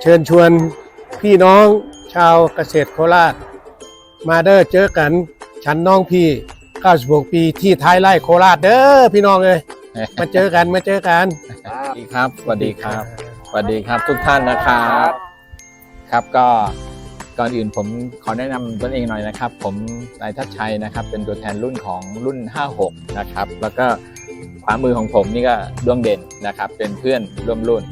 เชิญชวนพี่น้องชาวเกษตรโคราช มาเด้อเจอกัน ฉันน้องพี่ 96 ปีที่ท้ายไร่โคราชเด้อพี่น้องเลยมาเจอกันมาเจอกันสวัสดีครับสวัสดีครับสวัสดีครับทุกท่านนะครับครับก็ก่อนอื่นผมขอแนะนำตนเองหน่อยนะครับ ผมนายทัชชัยนะครับ เป็นตัวแทนรุ่นของรุ่น 56 นะครับ แล้วก็ขวามือของผมนี่ก็ดวงเด่นนะครับ เป็นเพื่อนร่วมรุ่น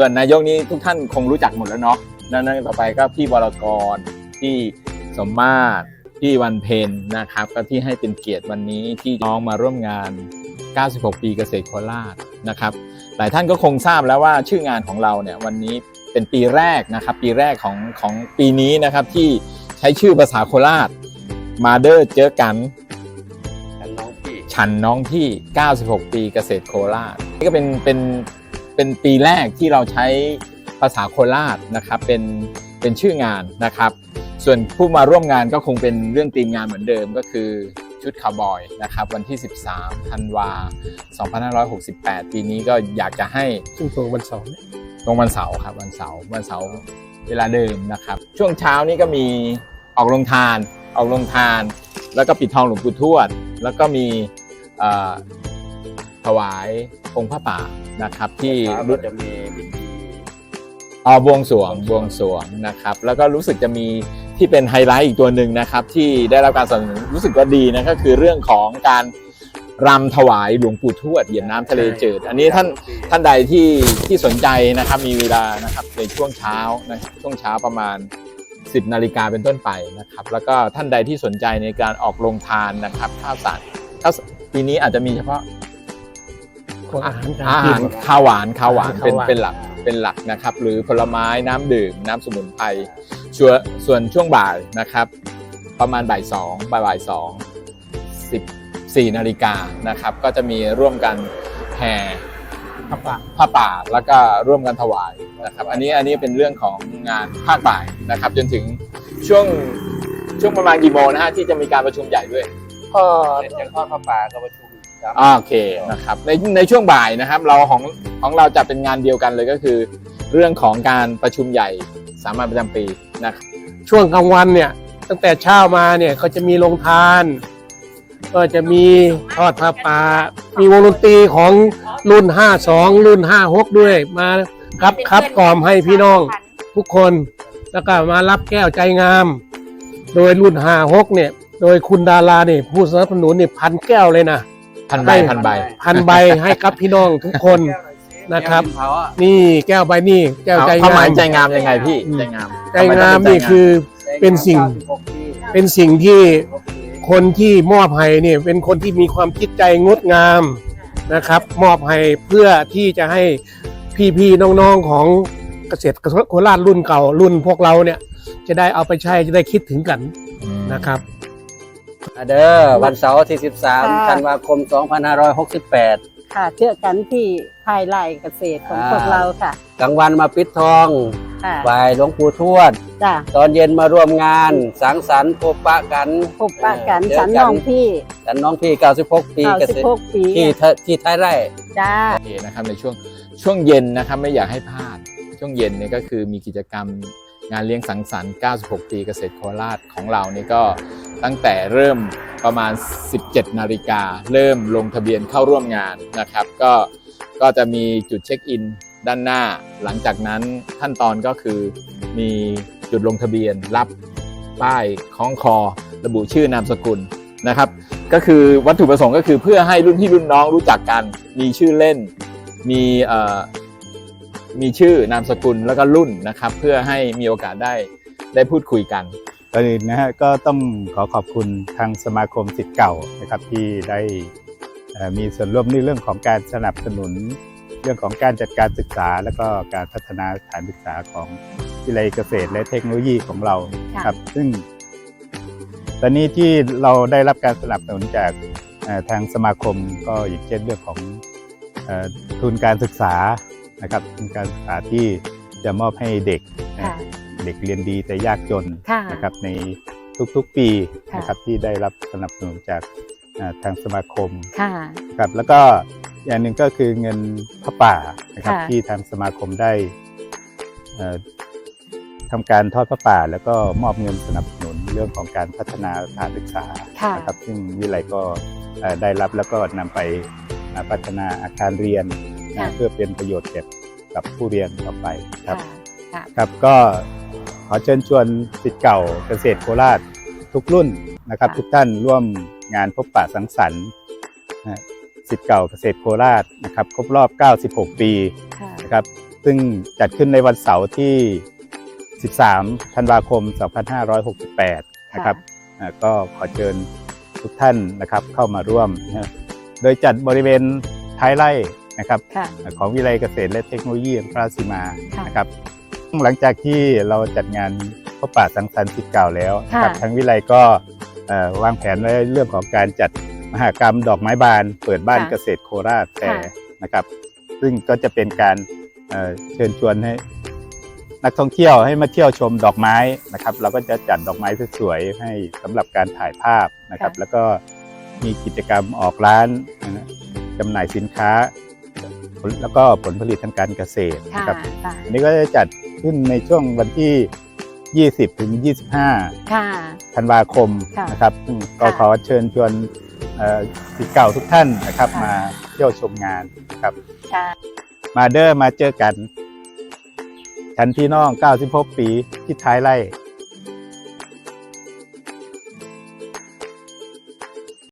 ส่วนนายกนี้ทุกท่านคงรู้จักหมดแล้วเนาะนั่นต่อไปก็พี่วรกรพี่สมมาตรพี่วันเพ็ญนะครับ ก็ที่ให้เป็นเกียรติวันนี้ที่น้องมาร่วมงาน 96 ปีเกษตรโคราชนะครับ หลายท่านก็คงทราบแล้วว่าชื่องานของเราเนี่ยวันนี้เป็นปีแรกนะครับ ปีแรกของของปีนี้นะครับที่ใช้ชื่อภาษาโคราชมาเดอร์เจอกันกันน้องพี่ ฉันน้องที่ 96 ปีเกษตรโคราชนี่ก็เป็นเป็น เป็นปีแรกที่เราใช้ภาษาโคราชนะครับเป็นเป็นชื่องานนะครับ ส่วนผู้มาร่วมงานก็คงเป็นเรื่องทีมงานเหมือนเดิมก็คือชุดคาวบอยนะครับวันที่ 13ธันวา2568 ปีนี้ก็อยากจะให้ซึ่งตรงวันเสาร์เนี่ยตรงวันเสาร์ครับวันเสาร์วันเสาร์เวลาเดิมนะครับ ช่วงเช้านี้ก็มีออกลงทานออกลงทาน แล้วก็ปิดทองหลวงปู่ทวด แล้วก็มีเอ่อ ถวายองค์พระป่านะครับ ที่ที่รุ่รุ่นนจะมีพิธีอ๋อบวงสรวงบวงสรวงนะครับ แล้วก็รู้สึกจะมีที่เป็นไฮไลท์อีกตัวหนึ่งนะครับ ที่ได้รับการสนับสนุนรู้สึกว่าดีนะก็คือเรื่องของการรำถวายหลวงปู่ทวดเหยียบน้ำทะเลจืด อันนี้ท่านท่านใดที่ที่สนใจนะครับมีเวลานะครับในช่วงเช้านะช่วงเช้าประมาณ 10นาฬิกาเป็นต้นไปนะครับ แล้วก็ท่านใดที่สนใจในการออกโรงทานนะครับข้าวสารข้าวสปีนี้อาจจะมีเฉพาะ ของอาหารกาอารกิหานรข้าวหวานข้าวหวานข้าวเป็นหวานเป็นหลักเป็นหลักนะครับ หรือผลไม้น้ำดื่มน้ำสมุนไพรส่วนส่วนช่วงบ่ายนะครับ ประมาณบ่ายสองบ่ายบ่ายสองสิบสี่นาฬิกานะครับ ก็จะมีร่วมกันแห่พระป่าผ้าป่าแล้วก็ร่วมกันถวายนะครับ อันนี้อันนี้เป็นเรื่องของงานภาคบ่ายนะครับ จนถึงช่วงช่วงประมาณกี่โมงนะฮะที่จะมีการประชุมใหญ่ด้วย ก็เสร็จจากทอดพระป่าก็ประชุมครับอ่า โอเคนะครับในในช่วงบ่ายนะครับ เราของของเราจะเป็นงานเดียวกันเลยก็คือ เรื่องของการประชุมใหญ่สามัญประจำปีนะครับช่วงกลางวันเนี่ยตั้งแต่เช้ามาเนี่ยก็จะมีโรงทาน ก็จะมีทอดผ้าป่ามีวงดนตรีของรุ่น 52 รุ่น 56 ด้วยมาครับครับกล่อมให้พี่น้องทุกคนแล้วก็มารับแก้วใจงาม โดยรุ่น 56 เนี่ย โดยคุณดาราเนี่ยผู้สนับสนุนเนี่ยพันแก้วเลยนะ พันใบได้พันใบ พันใบให้กับพี่น้องทุกคนนะครับแก้วดินเผาอะนี่แก้วใบนี่แก้วใจความหงามายใจงามยังไงพี่อืมใจงามใจงามนี่คือ เป็นสิ่ง เป็นสิ่งที่คนที่มอบให้เนี่ยเป็นคนที่มีความคิดใจงดงามนะครับ มอบให้เพื่อที่จะให้พี่ๆน้องๆของเกษตรโคราชรุ่นเก่ารุ่นพวกเราเนี่ย จะได้เอาไปใช้จะได้คิดถึงกันอืมนะครับ เด้อวันเสาร์ที่ค่ะ13ธันวาคม 2568 ค่ะเจอกันที่ภายไร่เกษตรของอ่า พวกเราค่ะ กลางวันมาปิดทองค่ะบ่ายหลวงปู่ทวด จ้ะตอนเย็นมาร่วมงาน สังสรรค์พบปะกันพบปะกันเจฉันน้องพี่ฉันน้องพี่ 96 ปีเก้าเกสิบษตรหกปีที่ทที่ท้ายไร่ จ้า โอเคนะครับในช่วงช่วงเย็นนะครับไม่อยากให้พลาด ช่วงเย็นเนี่ยก็คือมีกิจกรรมงานเลี้ยงสังสรรค์ 96 ปีเกษตรโคราชของเรานี่ก็ ตั้งแต่เริ่มประมาณ 17 นาฬิกา เริ่มลงทะเบียนเข้าร่วมงานนะครับ ก็ก็จะมีจุดเช็คอินด้านหน้า หลังจากนั้นขั้นตอนก็คือมีจุดลงทะเบียนรับป้ายคล้องคอ ระบุชื่อนามสกุลนะครับ ก็คือวัตถุประสงค์ก็คือเพื่อให้รุ่นพี่รุ่นน้องรู้จักกัน มีชื่อเล่น มีมีชื่อนามสกุลแล้วก็รุ่นนะครับ เพื่อให้มีโอกาสได้ได้พูดคุยกัน ก่อนอื่นนะฮะก็ต้องขอขอบคุณทางสมาคมสิทธิ์เก่านะครับที่ได้เอ่อมีส่วนร่วมในเรื่องของการสนับสนุน เรื่องของการจัดการศึกษา แล้วก็การพัฒนาสถานศึกษาของวิทยาลัยเกษตรและเทคโนโลยีของเราครับ ซึ่ง ตอนนี้ที่เราได้รับการสนับสนุนจากเอ่อทางสมาคมก็อย่างเช่นเรื่องของเอ่อทุนการศึกษานะครับทุนการศึกษาที่จะมอบให้เด็กนะค่ะ เด็กเรียนดีแต่ยากจนค่ะนะครับในทุกๆปีค่ะนะครับที่ได้รับสนับสนุนจากอ่าทางสมาคมค่ะนะครับแล้วก็อย่างหนึ่งก็คือเงินพระป่านะครับค่ะที่ทางสมาคมได้เอ่อทำการทอดพระป่า แล้วก็มอบเงินสนับสนุนเรื่องของการพัฒนาสถานศึกษาค่ะนะครับซึ่งวิไลก็เอ่อได้รับแล้วก็นำไปอ่าพัฒนาอาคารเรียนค่ะนะเพื่อเป็นประโยชน์แก่กับผู้เรียนต่อไปครับค่ะครับก็ ขอเชิญชวนสิทธิ์เก่าเกษตรโคราชทุกรุ่นนะครับค่ะทุกท่านร่วมงานพบปะสังสรรค์นะสิทธิ์เก่าเกษตรโคราชนะครับครบรอบ 96 ปีค่ะนะครับซึ่งจัดขึ้นในวันเสาร์ที่ 13 ธันวาคม 2568 นะครับอ่าก็ขอเชิญทุกท่านนะครับเข้ามาร่วมนะโดยจัดบริเวณท้ายไร่นะครับค่ะของวิไลเกษตรและเทคโนโลยีพระศิมาค่ะนะครับ หลังจากที่เราจัดงานพบปะสังสรรค์สิทธิ์เก่าแล้วนะครับค่ะทางวิไลก็เอ่อวางแผนไว้เรื่องของการจัดมหกรรมดอกไม้บาน เปิดบ้านค่ะเกษตรโคราชแฟร์ค่ะนะครับ ซึ่งก็จะเป็นการเอ่อเชิญชวนให้นักท่องเที่ยวให้มาเที่ยวชมดอกไม้นะครับ เราก็จะจัดดอกไม้สวยๆให้สำหรับการถ่ายภาพนะครับ แล้วก็มีกิจกรรมออกร้านนะฮะจำหน่ายสินค้า แล้วก็ผลผลิตทางการเกษตรค่ะนะครับค่ะอันนี้ก็จะจัด ขึ้นในช่วงวันที่ 20 ถึง 25 ค่ะ ธันวาคมค่ะนะครับซึ่งก็ค่ะขอเชิญชวนเอ่อศิษย์เก่าทุกท่านนะครับค่ะ มาเที่ยวชมงานนะครับ ค่ะ มาเดอร์มาเจอกัน ฉันพี่น้อง 96 ปีที่ท้ายไร่